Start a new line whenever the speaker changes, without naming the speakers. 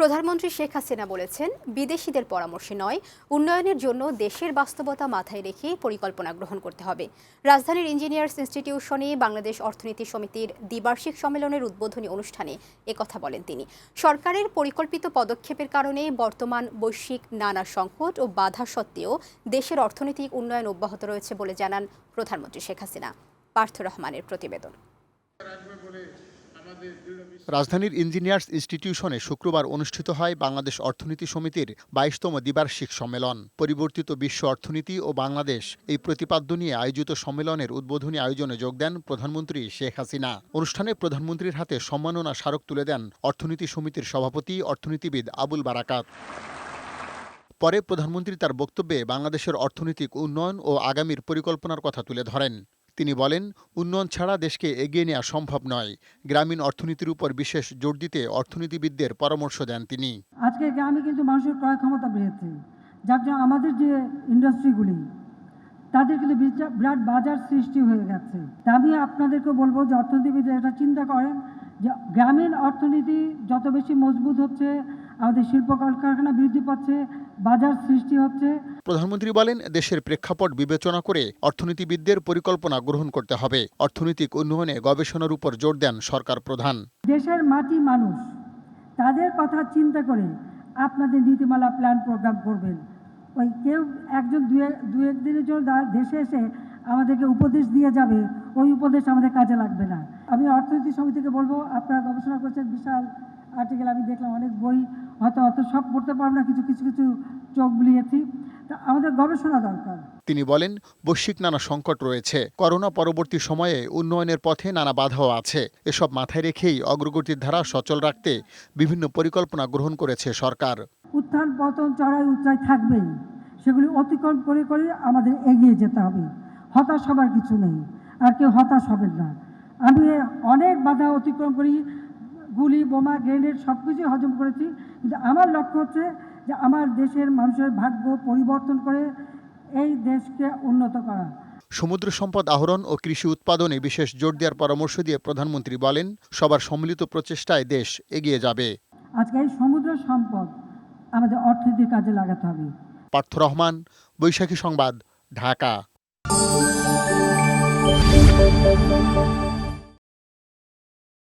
প্রধানমন্ত্রী শেখ হাসিনা বলেছেন, বিদেশিদের পরামর্শে নয়, উন্নয়নের জন্য দেশের বাস্তবতা মাথায় রেখে পরিকল্পনা গ্রহণ করতে হবে। রাজধানীর ইঞ্জিনিয়ার্স ইনস্টিটিউশনে বাংলাদেশ অর্থনীতি সমিতির দ্বিবার্ষিক সম্মেলনের উদ্বোধনী অনুষ্ঠানে একথা বলেন তিনি। সরকারের পরিকল্পিত পদক্ষেপের কারণে বর্তমান বৈশ্বিক নানা সংকট ও বাধা সত্ত্বেও দেশের অর্থনৈতিক উন্নয়ন অব্যাহত রয়েছে বলে জানান প্রধানমন্ত্রী শেখ হাসিনা। পার্থ রহমানের প্রতিবেদন।
রাজধানীর ইঞ্জিনিয়ার্স ইনস্টিটিউশনে শুক্রবার অনুষ্ঠিত হয় বাংলাদেশ অর্থনীতি সমিতির বাইশতম দ্বিবার্ষিক সম্মেলন। পরিবর্তিত বিশ্ব অর্থনীতি ও বাংলাদেশ এই প্রতিপাদ্য নিয়ে আয়োজিত সম্মেলনের উদ্বোধনী আয়োজনে যোগ দেন প্রধানমন্ত্রী শেখ হাসিনা। অনুষ্ঠানে প্রধানমন্ত্রীর হাতে সম্মাননা স্মারক তুলে দেন অর্থনীতি সমিতির সভাপতি অর্থনীতিবিদ আবুল বারাকাত। পরে প্রধানমন্ত্রী তার বক্তব্যে বাংলাদেশের অর্থনৈতিক উন্নয়ন ও আগামীর পরিকল্পনার কথা তুলে ধরেন। তিনি বলেন, উন্নয়ন ছাড়া দেশকে এগিয়ে নেওয়া সম্ভব নয়। গ্রামীণ অর্থনীতির উপর বিশেষ জোর দিতে অর্থনীতিবিদদের পরামর্শ দেন তিনি।
আজকে গ্রামে কিন্তু মানুষের ক্রয় ক্ষমতা বেড়েছে। যার জন্য আমাদের যে ইন্ডাস্ট্রিগুলি, তাদের কিন্তু বিরা- বিরাট বাজার সৃষ্টি হয়ে গেছে। তা আমি আপনাদেরকে বলব যে অর্থনীতিবিদরা এটা চিন্তা করেন যে গ্রামীণ অর্থনীতি যত বেশি মজবুত হচ্ছে আমাদের শিল্প কলকারখানা বৃদ্ধি পাচ্ছে বাজার সৃষ্টি হচ্ছে।
প্রধানমন্ত্রী বলেন দেশের প্রেক্ষাপট বিবেচনা করে অর্থনীতিবিদদের পরিকল্পনা গ্রহণ করতে হবে। অর্থনৈতিক উন্নয়নে গবেষণার উপর জোর দেন সরকার প্রধান।
দেশের মাটি মানুষ তাদের কথা চিন্তা করে আপনাদের নীতিমালা প্ল্যান প্রোগ্রাম করবেন। ওই কেউ একজন দু এক- দু একদিনের জন্য দেশে এসে আমাদেরকে উপদেশ দিয়ে যাবে ওই উপদেশ আমাদের কাজে লাগবে না। আমি অর্থনীতি সমিতিকে বলব আপনারা গবেষণা করছেন বিশাল আর্টিকেল আমি দেখলাম অনেক বই হয়তো অত সব পড়তে পারব না কিছু কিছু কিছু চোখ বুলিয়েছি। তা আমাদের গবেষণা দরকার।
তিনি বলেন বৈশ্বিক নানা সংকট রয়েছে। করোনা পরবর্তী সময়ে উন্নয়নের পথে নানা বাধাও আছে। এসব মাথায় রেখেই অগ্রগতির ধারা সচল রাখতে বিভিন্ন পরিকল্পনা গ্রহণ করেছে সরকার।
উত্থান পতন চড়াই উচ্চাই থাকবেই। সেগুলি অতিক্রম করে করে আমাদের এগিয়ে যেতে হবে। হতাশ হবার কিছু নেই। আর কেউ হতাশ হবেন না। আমি অনেক বাধা অতিক্রম করি। গুলি বোমা গ্রেনেড সব কিছুই হজম করেছি। কিন্তু আমার লক্ষ্য হচ্ছে যে আমার দেশের মানুষের ভাগ্য পরিবর্তন করে এই দেশকে উন্নত করা।
সমুদ্র সম্পদ আহরণ ও কৃষি উৎপাদনে বিশেষ জোর দেওয়ার পরামর্শ দিয়ে প্রধানমন্ত্রী বলেন সবার সম্মিলিত প্রচেষ্টায় দেশ এগিয়ে যাবে।
আজকে এই সমুদ্র সম্পদ আমাদের অর্থনীতির কাজে লাগাতে হবে।
পার্থ রহমান বৈশাখী সংবাদ ঢাকা।